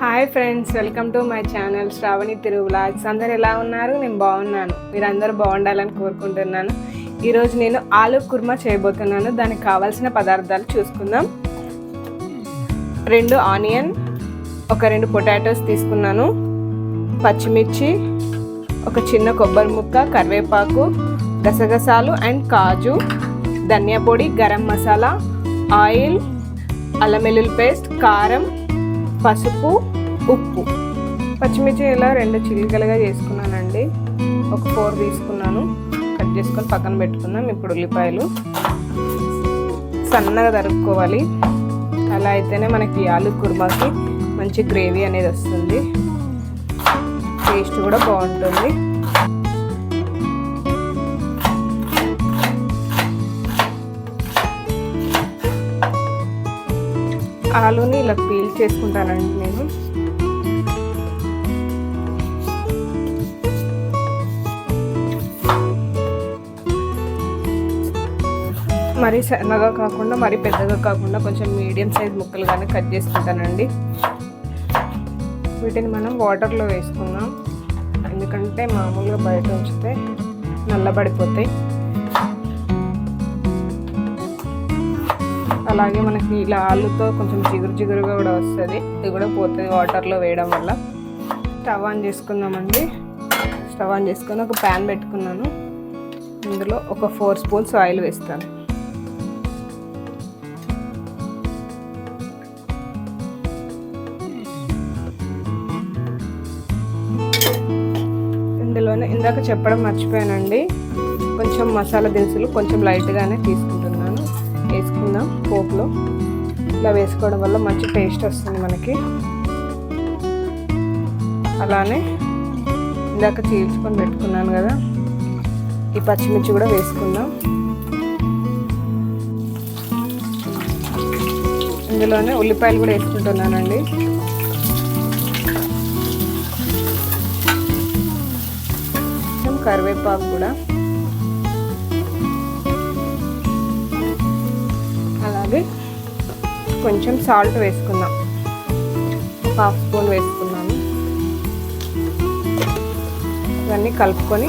Hi friends welcome to my channel Sravani తిరువులాగ్స్ అందరు ఎలా ఉన్నారు? నేను బాగున్నాను. మీరు అందరూ బాగుండాలని కోరుకుంటున్నాను. ఈరోజు నేను ఆలు కుర్మా చేయబోతున్నాను. దానికి కావాల్సిన పదార్థాలు చూసుకుందాం. రెండు ఆనియన్ ఒక రెండు పొటాటోస్ తీసుకున్నాను. పచ్చిమిర్చి ఒక చిన్న కొబ్బరి ముక్క కరివేపాకు గసగసాలు అండ్ కాజు ధనియా పొడి గరం మసాలా ఆయిల్ అల్లం వెల్లుల్లి పేస్ట్ కారం పసుపు ఉప్పు. పచ్చిమిర్చి ఇలా రెండు చిలికలుగా చేసుకున్నానండి. ఒక ఫోర్ తీసుకున్నాను. కట్ చేసుకొని పక్కన పెట్టుకుందాం. ఇప్పుడు ఉల్లిపాయలు సన్నగా తరుక్కోవాలి. అలా అయితేనే మనకి ఆలు కుర్మాకి మంచి గ్రేవీ అనేది వస్తుంది. టేస్ట్ కూడా బాగుంటుంది. ఆలుని ఇలా పీల్ చేసుకుంటానండి నేను. మరీ సన్నగా కాకుండా మరీ పెద్దగా కాకుండా కొంచెం మీడియం సైజ్ ముక్కలుగానే కట్ చేసుకుంటానండి. వీటిని మనం వాటర్లో వేసుకుందాం. ఎందుకంటే మామూలుగా బయట ఉంచితే నల్లబడిపోతాయి. అలాగే మనకి ఇలా ఆలుతో కొంచెం జిగురు జిగురుగా కూడా వస్తుంది. ఇది కూడా పోతుంది వాటర్లో వేయడం వల్ల. స్టవ్ ఆన్ చేసుకుందామండి. స్టవ్ ఆన్ చేసుకొని ఒక ప్యాన్ పెట్టుకున్నాను. ఇందులో ఒక ఫోర్ స్పూన్స్ ఆయిల్ వేస్తాను. ఇందులోనే ఇందాక చెప్పడం మర్చిపోయానండి. కొంచెం మసాలా దినుసులు కొంచెం లైట్గానే తీసుకుంటున్నాను. వేసుకుందాం పోపులో. ఇలా వేసుకోవడం వల్ల మంచి టేస్ట్ వస్తుంది మనకి. అలానే ఇందాక చీల్చుకొని పెట్టుకున్నాను కదా. ఈ పచ్చిమిర్చి కూడా వేసుకుందాం. ఇందులోనే ఉల్లిపాయలు కూడా వేసుకుంటున్నానండి. కరివేపాకు కూడా. అలాగే కొంచెం సాల్ట్ వేసుకుందాం. ఒక హాఫ్ స్పూన్ వేసుకున్నాను. ఇవన్నీ కలుపుకొని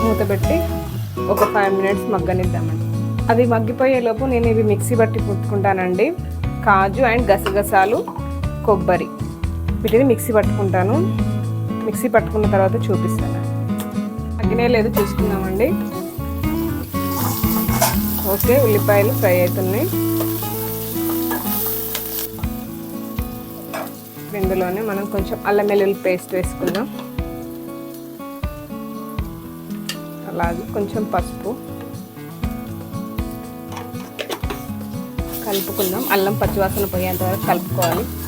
మూత పెట్టి ఒక ఫైవ్ మినిట్స్ మగ్గనిద్దామండి. అవి మగ్గిపోయేలోపు నేను ఇవి మిక్సీ బట్టి పుట్టుకుంటానండి కాజు అండ్ గసగసాలు కొబ్బరి. వీటిని మిక్సీ పట్టుకుంటాను. మిక్సీ పట్టుకున్న తర్వాత చూపిస్తాను. మగ్గినే లేదు చూసుకుందామండి. ఓకే ఉల్లిపాయలు ఫ్రై అవుతున్నాయి ఇందులోనే మనం కొంచెం అల్లం వెల్లుల్లి పేస్ట్ వేసుకుందాం. అలాగే కొంచెం పసుపు. కలుపుకుందాం. అల్లం పచ్చివాసన పోయేంత వరకు కలుపుకోవాలి.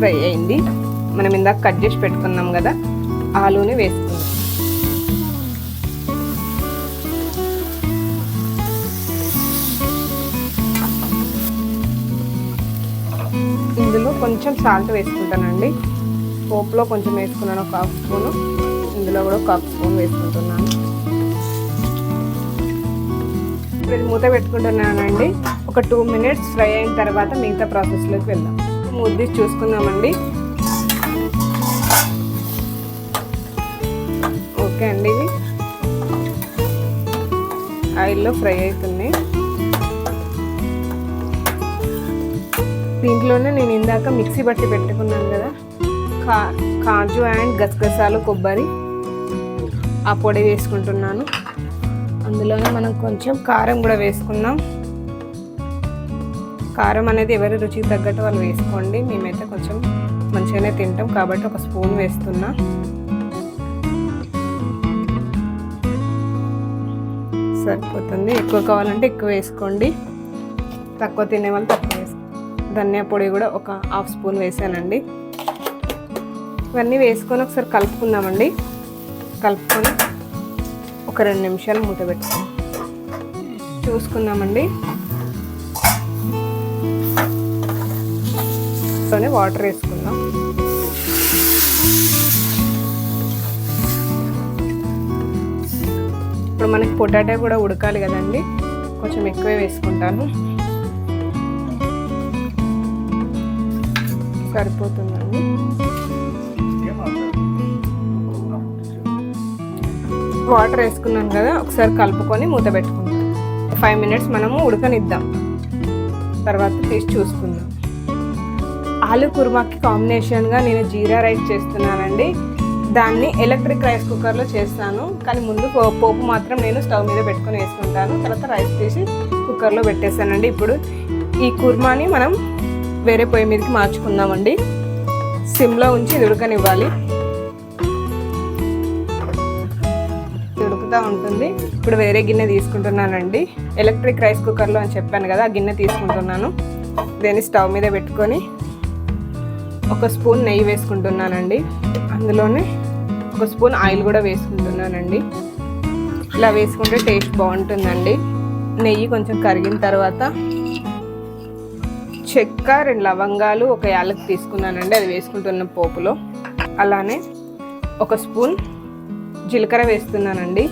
ఫ్రై అయింది. మనం ఇందాక కట్ చేసి పెట్టుకున్నాం కదా ఆలూని వేసుకుందాం. ఇందులో కొంచెం సాల్ట్ వేసుకుంటానండి. పోపులో కొంచెం వేసుకున్నాను ఒక హాఫ్ స్పూను ఇందులో కూడా ఒక హాఫ్ స్పూన్ వేసుకుంటున్నాను. ఇప్పుడు మూత పెట్టుకుంటున్నానండి. ఒక టూ మినిట్స్ ఫ్రై అయిన తర్వాత మిగతా ప్రాసెస్లోకి వెళ్దాం. ముద్ది చూసుకుందామండి. ఓకే అండి ఇవి ఆయిల్లో ఫ్రై అవుతున్నాయి దీంట్లోనే నేను ఇందాక మిక్సీ బట్టి పెట్టుకున్నాను కదా కా కాజు అండ్ గసగసాలు కొబ్బరి ఆ పొడి వేసుకుంటున్నాను. అందులోనే మనం కొంచెం కారం కూడా వేసుకుందాం. కారం అనేది ఎవరి రుచికి తగ్గట్టు వాళ్ళు వేసుకోండి. మేమైతే కొంచెం మంచిగానే తింటాం. కాబట్టి ఒక స్పూన్ వేస్తున్నా. సరిపోతుంది. ఎక్కువ కావాలంటే ఎక్కువ వేసుకోండి. తక్కువ తినే వాళ్ళు తక్కువ వేసుకోండి. ధనియా పొడి కూడా ఒక హాఫ్ స్పూన్ వేసానండి. ఇవన్నీ వేసుకొని ఒకసారి కలుపుకుందామండి. కలుపుకొని ఒక రెండు నిమిషాలు మూత పెట్టుకుందాం. చూసుకుందామండి. వాటర్ వేసుకుందాం. ఇప్పుడు మనకి పొటాటో కూడా ఉడకాలి కదండి. కొంచెం ఎక్కువే వేసుకుంటాను. సరిపోతుందండి. వాటర్ వేసుకున్నాను కదా ఒకసారి కలుపుకొని మూత పెట్టుకుందాం. ఫైవ్ మినిట్స్ మనము ఉడకనిద్దాం. తర్వాత తీసి చూసుకుందాం. ఆలు కుర్మాకి కాంబినేషన్గా నేను జీరా రైస్ చేస్తున్నానండి. దాన్ని ఎలక్ట్రిక్ రైస్ కుక్కర్లో చేస్తాను. కానీ ముందు పో- పోపు మాత్రం నేను స్టవ్ మీద పెట్టుకొని వేసుకుంటాను. తర్వాత రైస్ తీసి కుక్కర్లో పెట్టేస్తానండి ఇప్పుడు. ఈ కుర్మాని మనం వేరే పొయ్యి మీదకి మార్చుకుందామండి. సిమ్లో ఉంచి ఇది ఉడకనివ్వాలి. ఉడుకుతూ ఉంటుంది. ఇప్పుడు వేరే గిన్నె తీసుకుంటున్నానండి. ఎలక్ట్రిక్ రైస్ కుక్కర్లో అని చెప్పాను కదా ఆ గిన్నె తీసుకుంటున్నాను. దీన్ని స్టవ్ మీద పెట్టుకొని ఒక స్పూన్ నెయ్యి వేసుకుంటున్నానండి. అందులోనే ఒక స్పూన్ ఆయిల్ కూడా వేసుకుంటున్నానండి. ఇలా వేసుకుంటే టేస్ట్ బాగుంటుందండి. నెయ్యి కొంచెం కరిగిన తర్వాత చెక్క రెండు లవంగాలు ఒక యాలక్ తీసుకున్నానండి. అది వేసుకుంటున్న పోపులో. అలానే ఒక స్పూన్ జీలకర్ర వేస్తున్నానండి.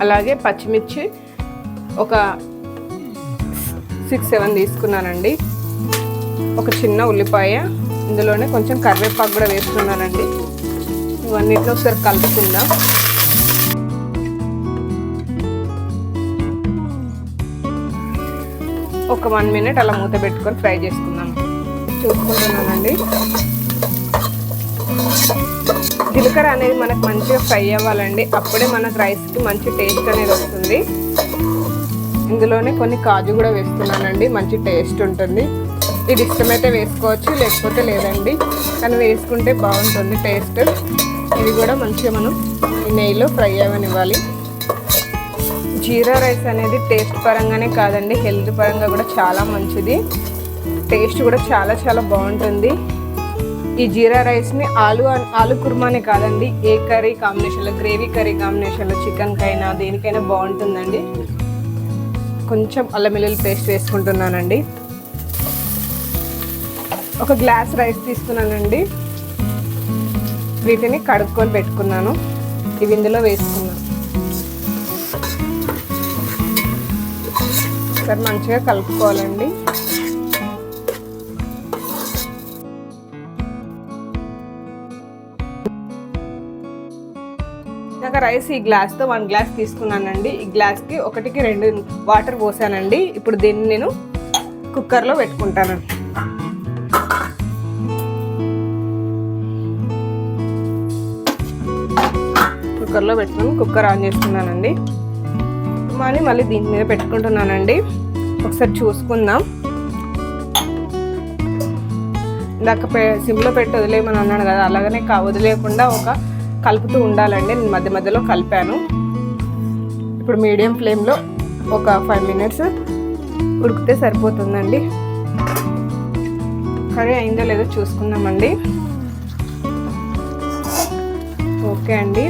అలాగే పచ్చిమిర్చి ఒక సిక్స్ సెవెన్ తీసుకున్నానండి. ఒక చిన్న ఉల్లిపాయ ఇందులోనే కొంచెం కరివేపాకు కూడా వేస్తున్నానండి. ఇవన్నిట్లో ఒకసారి కలుపుకుందాం. ఒక వన్ మినిట్ అలా మూత పెట్టుకొని ఫ్రై చేసుకుందాం. చూసుకుంటున్నానండి. జీలకర్ర అనేది మనకు మంచిగా ఫ్రై అవ్వాలండి. అప్పుడే మనకు రైస్కి మంచి టేస్ట్ అనేది వస్తుంది. ఇందులోనే కొన్ని కాజు కూడా వేస్తున్నానండి. మంచి టేస్ట్ ఉంటుంది. ఇది ఇష్టమైతే వేసుకోవచ్చు లేకపోతే లేదండి. కానీ వేసుకుంటే బాగుంటుంది టేస్ట్. ఇది కూడా మంచిగా మనం ఈ నెయ్యిలో ఫ్రై అవ్వనివ్వాలి. జీరా రైస్ అనేది టేస్ట్ పరంగానే కాదండి హెల్త్ పరంగా కూడా చాలా మంచిది. టేస్ట్ కూడా చాలా చాలా బాగుంటుంది. ఈ జీరా రైస్ని ఆలు ఆలు కుర్మానే కాదండి ఏ కర్రీ కాంబినేషన్లో గ్రేవీ కర్రీ కాంబినేషన్లో చికెన్కైనా దేనికైనా బాగుంటుందండి. కొంచెం అల్లం వెల్లుల్లి పేస్ట్ వేసుకుంటున్నానండి. ఒక గ్లాస్ రైస్ తీసుకున్నానండి. వీటిని కడుక్కొని పెట్టుకున్నాను. ఇవి ఇందులో వేసుకున్నాను. సరే మంచిగా కలుపుకోవాలండి. నాకు రైస్ ఈ గ్లాస్తో వన్ గ్లాస్ తీసుకున్నానండి. ఈ గ్లాస్కి ఒకటికి రెండు వాటర్ పోసానండి. ఇప్పుడు దీన్ని నేను కుక్కర్లో పెట్టుకుంటాను. కుక్కర్లో పెట్టుకుని కుక్కర్ ఆన్ చేసుకున్నానండి. మళ్ళీ మళ్ళీ దీని మీద పెట్టుకుంటున్నానండి. ఒకసారి చూసుకుందాం. ఇందాక పె సిమ్లో పెట్టి వదిలేయమని అన్నాడు కదా అలాగనే కా వదిలేయకుండా ఒక కలుపుతూ ఉండాలండి. నేను మధ్య మధ్యలో కలిపాను. ఇప్పుడు మీడియం ఫ్లేమ్లో ఒక ఫైవ్ మినిట్స్ ఉడికితే సరిపోతుందండి. కర్రీ అయిందో లేదో చూసుకుందామండి. ఓకే అండి.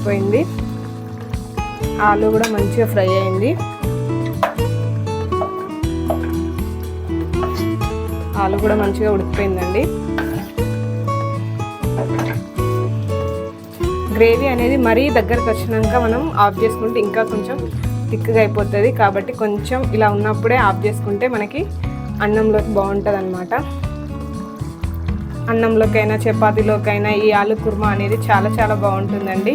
ఉడికిపోయింది ఆలు కూడా మంచిగా ఫ్రై అయింది. ఆలు కూడా మంచిగా ఉడికిపోయిందండి. గ్రేవీ అనేది మరీ దగ్గరకు వచ్చినాక మనం ఆఫ్ చేసుకుంటే ఇంకా కొంచెం థిక్గా అయిపోతుంది. కాబట్టి కొంచెం ఇలా ఉన్నప్పుడే ఆఫ్ చేసుకుంటే మనకి అన్నంలోకి బాగుంటుంది అనమాట అన్నంలోకైనా చపాతీలోకైనా ఈ ఆలు కుర్మా అనేది చాలా చాలా బాగుంటుందండి.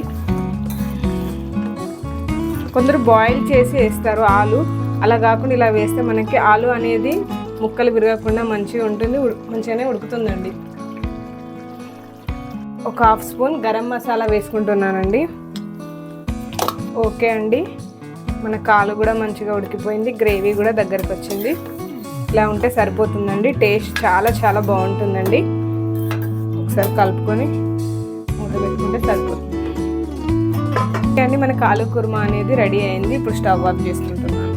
కొందరు బాయిల్ చేసి వేస్తారు ఆలు. అలా కాకుండా ఇలా వేస్తే మనకి ఆలు అనేది ముక్కలు విరగకుండా మంచిగా ఉంటుంది మంచిగానే ఉడుకుతుందండి. ఒక హాఫ్ స్పూన్ గరం మసాలా వేసుకుంటున్నానండి. ఓకే అండి. మన కాలు కూడా మంచిగా ఉడికిపోయింది గ్రేవీ కూడా దగ్గరకు వచ్చింది. ఇలా ఉంటే సరిపోతుందండి టేస్ట్ చాలా చాలా బాగుంటుందండి. ఒకసారి కలుపుకొని మూత పెట్టుకుంటే సరిపోతుంది. అండి మన కాలు కుర్మా అనేది రెడీ అయింది. ఇప్పుడు స్టవ్ ఆఫ్ చేసుకుంటున్నాను.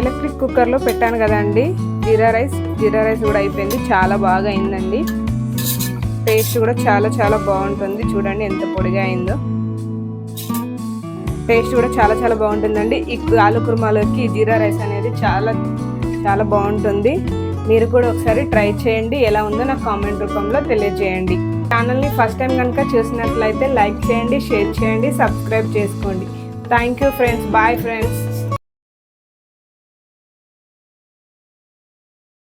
ఎలక్ట్రిక్ కుక్కర్లో పెట్టాను కదండి జీరా రైస్. జీరా రైస్ కూడా అయిపోయింది. చాలా బాగా అయిందండి. టేస్ట్ కూడా చాలా చాలా బాగుంటుంది. చూడండి ఎంత పొడిగా అయిందో. టేస్ట్ కూడా చాలా చాలా బాగుంటుందండి. ఈ ఆలు కుర్మాలోకి ఈ జీరా రైస్ అనేది చాలా చాలా బాగుంటుంది. మీరు కూడా ఒకసారి ట్రై చేయండి. ఎలా ఉందో నాకు కామెంట్ రూపంలో తెలియజేయండి. ఛానల్ని ఫస్ట్ టైం కనుక చూసినట్లయితే లైక్ చేయండి షేర్ చేయండి సబ్స్క్రైబ్ చేసుకోండి. Thank you friends bye friends